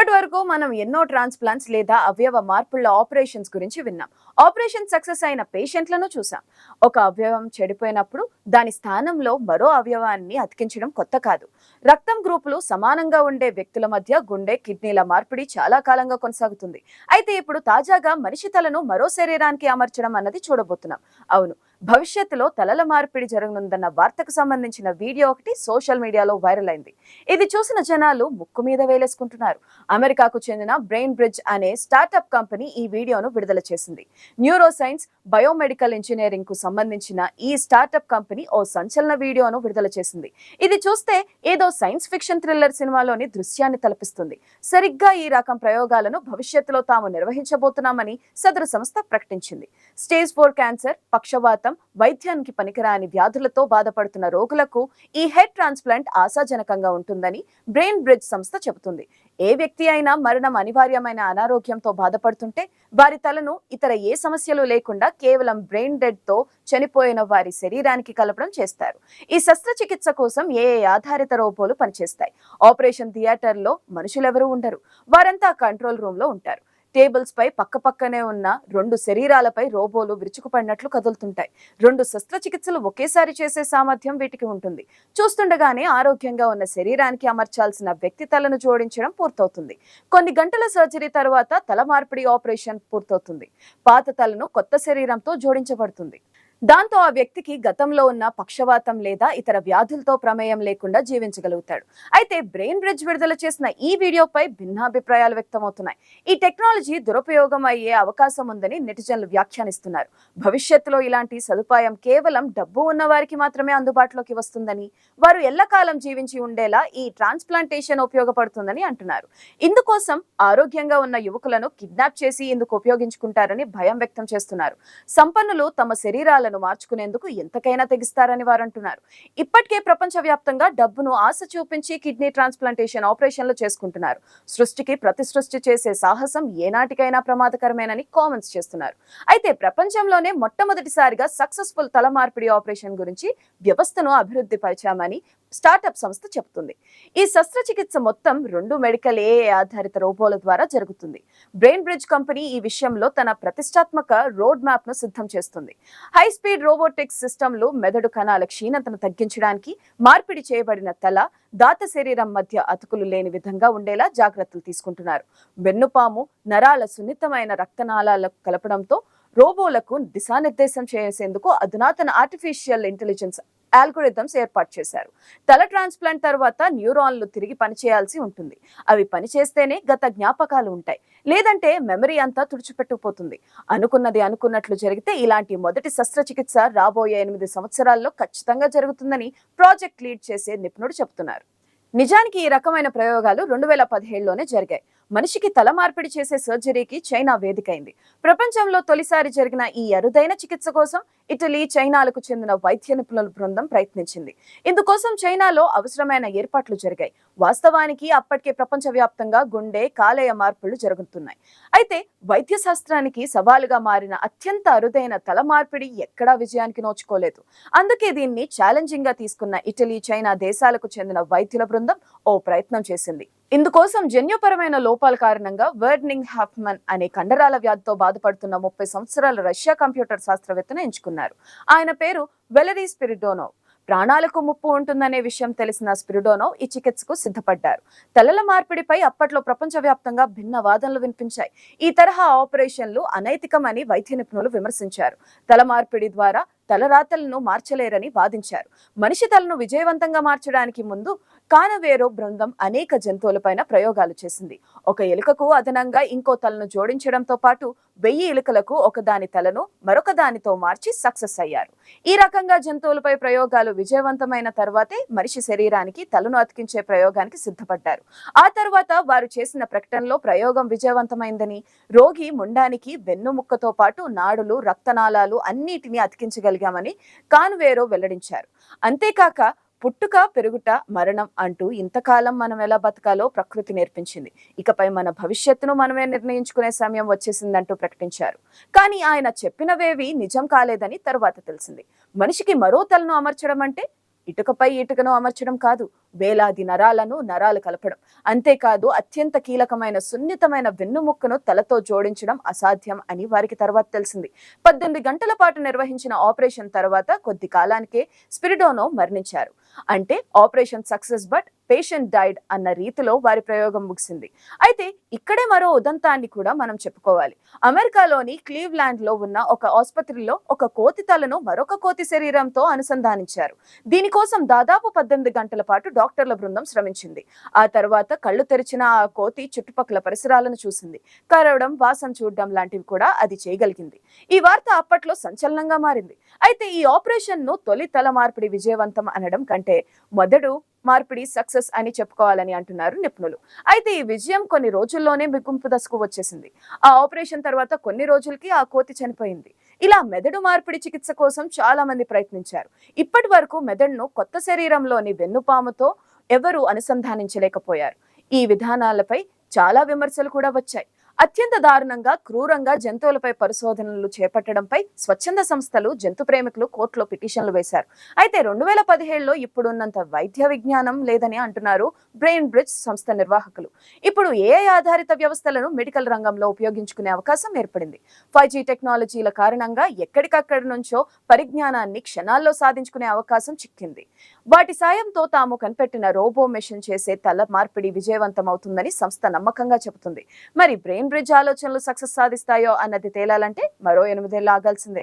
ఇప్పటి వరకు మనం ఎన్నో ట్రాన్స్ప్లాంట్స్ లేదా అవయవ మార్పుల ఆపరేషన్స్ గురించి విన్నాం. ఆపరేషన్ సక్సెస్ అయిన పేషెంట్లను చూసాం ఒక అవయవం చెడిపోయినప్పుడు దాని స్థానంలో మరో అవయవాన్ని అతికించడం కొత్త కాదు. రక్తం గ్రూపులు సమానంగా ఉండే వ్యక్తుల మధ్య గుండె కిడ్నీల మార్పిడి చాలా కాలంగా కొనసాగుతుంది. అయితే ఇప్పుడు తాజాగా మనిషి తలను మరో శరీరానికి అమర్చడం అన్నది చూడబోతున్నాం. అవును భవిష్యత్తులో తలల మార్పిడి జరగనుందన్న వార్తకు సంబంధించిన వీడియో ఒకటి సోషల్ మీడియాలో వైరల్ అయింది. ఇది చూసిన జనాలు ముక్కు మీద వేలేసుకుంటున్నారు. అమెరికాకు చెందిన బ్రెయిన్ బ్రిడ్జ్ అనే స్టార్టప్ కంపెనీ ఈ వీడియోను విడుదల చేసింది. న్యూరో సైన్స్ బయోమెడికల్ ఇంజనీరింగ్కు సంబంధించిన ఈ స్టార్టప్ కంపెనీ ఓ సంచలన వీడియోను విడుదల చేసింది. ఇది చూస్తే ఏదో సైన్స్ ఫిక్షన్ థ్రిల్లర్ సినిమాలోని దృశ్యాన్ని తలపిస్తుంది. సరిగ్గా ఈ రకం ప్రయోగాలను భవిష్యత్తులో తాము నిర్వహించబోతున్నామని సదరు సంస్థ ప్రకటించింది. స్టేజ్ ఫోర్ క్యాన్సర్ పక్షవాతం వైద్యానికి పనికిరాని వ్యాధులతో బాధపడుతున్న రోగులకు ఈ హెడ్ ట్రాన్స్ప్లాంట్ ఆశాజనకంగా ఉంటుందని బ్రెయిన్ బ్రిడ్జ్ సంస్థ చెబుతుంది. ఏ వ్యక్తి అయినా మరణం అనివార్యమైన అనారోగ్యంతో బాధపడుతుంటే వారి తలను ఇతర ఏ సమస్యలు లేకుండా కేవలం బ్రెయిన్ డెడ్తో చనిపోయిన వారి శరీరానికి కలపడం చేస్తారు. ఈ శస్త్రచికిత్స కోసం ఏ ఆధారిత రోబోలు పనిచేస్తాయి. ఆపరేషన్ థియేటర్లో మనుషులెవరూ ఉండరు. వారంతా కంట్రోల్ రూమ్లో ఉంటారు. టేబుల్స్ పై పక్క పక్కనే ఉన్న రెండు శరీరాలపై రోబోలు విరుచుకుపడినట్లు కదులుతుంటాయి. రెండు శస్త్రచికిత్సలు ఒకేసారి చేసే సామర్థ్యం వీటికి ఉంటుంది. చూస్తుండగానే ఆరోగ్యంగా ఉన్న శరీరానికి అమర్చాల్సిన వ్యక్తి తలను జోడించడం పూర్తవుతుంది. కొన్ని గంటల సర్జరీ తర్వాత తల మార్పిడి ఆపరేషన్ పూర్తవుతుంది. పాత తలను కొత్త శరీరంతో జోడించబడుతుంది. దాంతో ఆ వ్యక్తికి గతంలో ఉన్న పక్షవాతం లేదా ఇతర వ్యాధులతో ప్రమేయం లేకుండా జీవించగలుగుతాడు. అయితే బ్రెయిన్ బ్రిడ్జ్ విడుదల చేసిన ఈ వీడియోపై భిన్నాభిప్రాయాలు వ్యక్తమవుతున్నాయి. ఈ టెక్నాలజీ దురుపయోగం అయ్యే అవకాశం ఉందని నెటిజన్లు వ్యాఖ్యానిస్తున్నారు. భవిష్యత్తులో ఇలాంటి సదుపాయం కేవలం డబ్బు ఉన్న వారికి మాత్రమే అందుబాటులోకి వస్తుందని వారు ఎల్లకాలం జీవించి ఉండేలా ఈ ట్రాన్స్ప్లాంటేషన్ ఉపయోగపడుతుందని అంటున్నారు. ఇందుకోసం ఆరోగ్యంగా ఉన్న యువకులను కిడ్నాప్ చేసి ఇందుకు ఉపయోగించుకుంటారని భయం వ్యక్తం చేస్తున్నారు. సంపన్నులు తమ శరీరాలను మార్చుకునేందుకు ఎంతకైనా తెగిస్తారని వారు అంటున్నారు. ఇప్పటికే ప్రపంచవ్యాప్తంగా డబ్బును ఆశ చూపించి కిడ్నీ ట్రాన్స్ప్లాంటేషన్ ఆపరేషన్లు చేసుకుంటున్నారు. సృష్టికి ప్రతి సృష్టి చేసే సాహసం ఏనాటికైనా ప్రమాదకరమేనని కామెంట్స్ చేస్తున్నారు. అయితే ప్రపంచంలోనే మొట్టమొదటిసారిగా సక్సెస్ఫుల్ తల మార్పిడి ఆపరేషన్ గురించి వ్యవస్థను అభివృద్ధి పరిచామని స్టార్టప్ సంస్థ చెబుతుంది. ఈ శస్త్రచికిత్స మొత్తం రెండు మెడికల్ ఏఏ ఆధారిత రోబోల ద్వారా జరుగుతుంది. బ్రెయిన్ బ్రిడ్జ్ కంపెనీ ఈ విషయంలో తన ప్రతిష్టాత్మక రోడ్ మ్యాప్ను సిద్ధం చేస్తుంది. హై స్పీడ్ రోబోటిక్స్ సిస్టమ్లు మెదడు కణాల క్షీణతను తగ్గించడానికి మార్పిడి చేయబడిన తల దాత శరీరం మధ్య అతుకులు లేని విధంగా ఉండేలా జాగ్రత్తలు తీసుకుంటున్నారు. వెన్నుపాము నరాల సున్నితమైన రక్తనాళాలకు కలపడంతో రోబోలకు దిశానిర్దేశం చేసేందుకు అధునాతన ఆర్టిఫిషియల్ ఇంటెలిజెన్స్ ఆల్గోరిథమ్స్ ఏర్పాటు చేశారు. తల ట్రాన్స్ప్లాంట్ తర్వాత న్యూరాన్లు తిరిగి పనిచేయాల్సి ఉంటుంది. అవి పనిచేస్తేనే గత జ్ఞాపకాలు ఉంటాయి. లేదంటే మెమరీ అంతా తుడిచిపెట్టుకుపోతుంది. అనుకున్నది అనుకున్నట్లు జరిగితే ఇలాంటి మొదటి శస్త్రచికిత్స రాబోయే ఎనిమిది సంవత్సరాల్లో ఖచ్చితంగా జరుగుతుందని ప్రాజెక్ట్ లీడ్ చేసే నిపుణుడు చెబుతున్నారు. నిజానికి ఈ రకమైన ప్రయోగాలు రెండు వేల పదిహేడులోనే జరిగాయి. మనిషికి తల మార్పిడి చేసే సర్జరీకి చైనా వేదికైంది. ప్రపంచంలో తొలిసారి జరిగిన ఈ అరుదైన చికిత్స కోసం ఇటలీ చైనాలకు చెందిన వైద్య నిపుణుల బృందం ప్రయత్నించింది. ఇందుకోసం చైనాలో అవసరమైన ఏర్పాట్లు జరిగాయి. వాస్తవానికి అప్పటికే ప్రపంచవ్యాప్తంగా గుండె కాలేయ మార్పులు జరుగుతున్నాయి. అయితే వైద్య శాస్త్రానికి సవాలుగా మారిన అత్యంత అరుదైన తల మార్పిడి ఎక్కడా విజయానికి నోచుకోలేదు. అందుకే దీన్ని ఛాలెంజింగ్గా తీసుకున్న ఇటలీ చైనా దేశాలకు చెందిన వైద్యుల బృందం ఓ ప్రయత్నం చేసింది. ఇందుకోసం జన్యుపరమైన లోపాల కారణంగా వర్డ్నింగ్ హాఫ్మన్ అనే కండరాల వ్యాధితో బాధపడుతున్న ముప్పై సంవత్సరాల రష్యా కంప్యూటర్ శాస్త్రవేత్తను ఎంచుకున్నారు. ఆయన పేరు వెలరీ స్పిరిడోనోవ్. ప్రాణాలకు ముప్పు ఉంటుందనే విషయం తెలిసిన స్పిరిడోనోవ్ ఈ చికిత్సకు సిద్ధపడ్డారు. తలల మార్పిడిపై అప్పట్లో ప్రపంచవ్యాప్తంగా భిన్న వాదనలు వినిపించాయి. ఈ తరహా ఆపరేషన్లు అనైతికమని వైద్య నిపుణులు విమర్శించారు. తల మార్పిడి ద్వారా తలరాతలను మార్చలేరని వాదించారు. మనిషి తలను విజయవంతంగా మార్చడానికి ముందు కానవేరో బృందం అనేక జంతువులపైన ప్రయోగాలు చేసింది. ఒక ఎలుకకు అదనంగా ఇంకో తలను జోడించడంతో పాటు వెయ్యి ఎలుకలకు ఒకదాని తలను మరొక దానితో మార్చి సక్సెస్ అయ్యారు. ఈ రకంగా జంతువులపై ప్రయోగాలు విజయవంతమైన తర్వాతే మనిషి శరీరానికి తలను అతికించే ప్రయోగానికి సిద్ధపడ్డారు. ఆ తర్వాత వారు చేసిన ప్రకటనలో ప్రయోగం విజయవంతమైందని రోగి ముండానికి వెన్నుముక్కతో పాటు నాడులు రక్తనాళాలు అన్నిటినీ అతికించగలిగామని కాన్వేరో వెల్లడించారు. అంతేకాక పుట్టుక పెరుగుట మరణం అంటూ ఇంతకాలం మనం ఎలా బతకాలో ప్రకృతి నేర్పించింది. ఇకపై మన భవిష్యత్తును మనమే నిర్ణయించుకునే సమయం వచ్చేసిందంటూ ప్రకటించారు. కానీ ఆయన చెప్పినవేవి నిజం కాలేదని తరువాత తెలిసింది. మనిషికి మరో తలను అమర్చడం అంటే ఇటుకపై ఇటుకను అమర్చడం కాదు. వేలాది నరాలను నరాలు కలపడం. అంతేకాదు అత్యంత కీలకమైన సున్నితమైన వెన్నుముక్కను తలతో జోడించడం అసాధ్యం అని వారికి తర్వాత తెలిసింది. పద్దెనిమిది గంటల పాటు నిర్వహించిన ఆపరేషన్ తర్వాత కొద్ది కాలానికే స్పిరిడోనో మరణించారు. అంటే operation success but patient died అన్న రీతిలో వారి ప్రయోగం ముగిసింది. అయితే ఇక్కడే మరో ఉదంతాన్ని కూడా మనం చెప్పుకోవాలి. అమెరికాలోని క్లీవ్లాండ్లో ఉన్న ఒక ఆసుపత్రిలో ఒక కోతి తలను మరొక కోతి శరీరంతో అనుసంధానించారు. దీనికోసం దాదాపు పద్దెనిమిది గంటల పాటు డాక్టర్ల బృందం శ్రమించింది. ఆ తర్వాత కళ్ళు తెరిచిన ఆ కోతి చుట్టుపక్కల పరిసరాలను చూసింది. కరవడం వాసన చూడడం లాంటివి కూడా అది చేయగలిగింది. ఈ వార్త అప్పట్లో సంచలనంగా మారింది. అయితే ఈ ఆపరేషన్ను తొలి తల మార్పిడి విజయవంతం అనడం కంటే మొదడు మార్పిడి సక్సెస్ అని చెప్పుకోవాలని అంటున్నారు నిపుణులు. అయితే ఈ విజయం కొన్ని రోజుల్లోనే మిగుంపు దశకు వచ్చేసింది. ఆ ఆపరేషన్ తర్వాత కొన్ని రోజులకి ఆ కోతి చనిపోయింది. ఇలా మెదడు మార్పిడి చికిత్స కోసం చాలా మంది ప్రయత్నించారు. ఇప్పటి వరకు మెదడును కొత్త శరీరంలోని వెన్నుపాముతో ఎవరూ అనుసంధానించలేకపోయారు. ఈ విధానాలపై చాలా విమర్శలు కూడా వచ్చాయి. అత్యంత దారుణంగా క్రూరంగా జంతువులపై పరిశోధనలు చేపట్టడంపై స్వచ్ఛంద సంస్థలు జంతు ప్రేమికులు కోర్టులో పిటిషన్లు వేశారు. అయితే రెండు వేల పదిహేడులో ఇప్పుడున్నంత వైద్య విజ్ఞానం లేదని అంటున్నారు బ్రెయిన్ బ్రిడ్జ్ సంస్థ నిర్వాహకులు. ఇప్పుడు ఏఐ ఆధారిత వ్యవస్థలను మెడికల్ రంగంలో ఉపయోగించుకునే అవకాశం ఏర్పడింది. ఫైవ్ జీ టెక్నాలజీల కారణంగా ఎక్కడికక్కడి నుంచో పరిజ్ఞానాన్ని క్షణాల్లో సాధించుకునే అవకాశం చిక్కింది. వాటి సాయంతో తాము కనిపెట్టిన రోబో మెషిన్ చేసే తల మార్పిడి విజయవంతం అవుతుందని సంస్థ నమ్మకంగా చెబుతుంది. మరి బ్రెయిన్ బ్రిడ్జ్ ఆలోచనలు సక్సెస్ సాధిస్తాయో అన్నది తేలాలంటే మరో ఎనిమిదేళ్ళు ఆగాల్సిందే.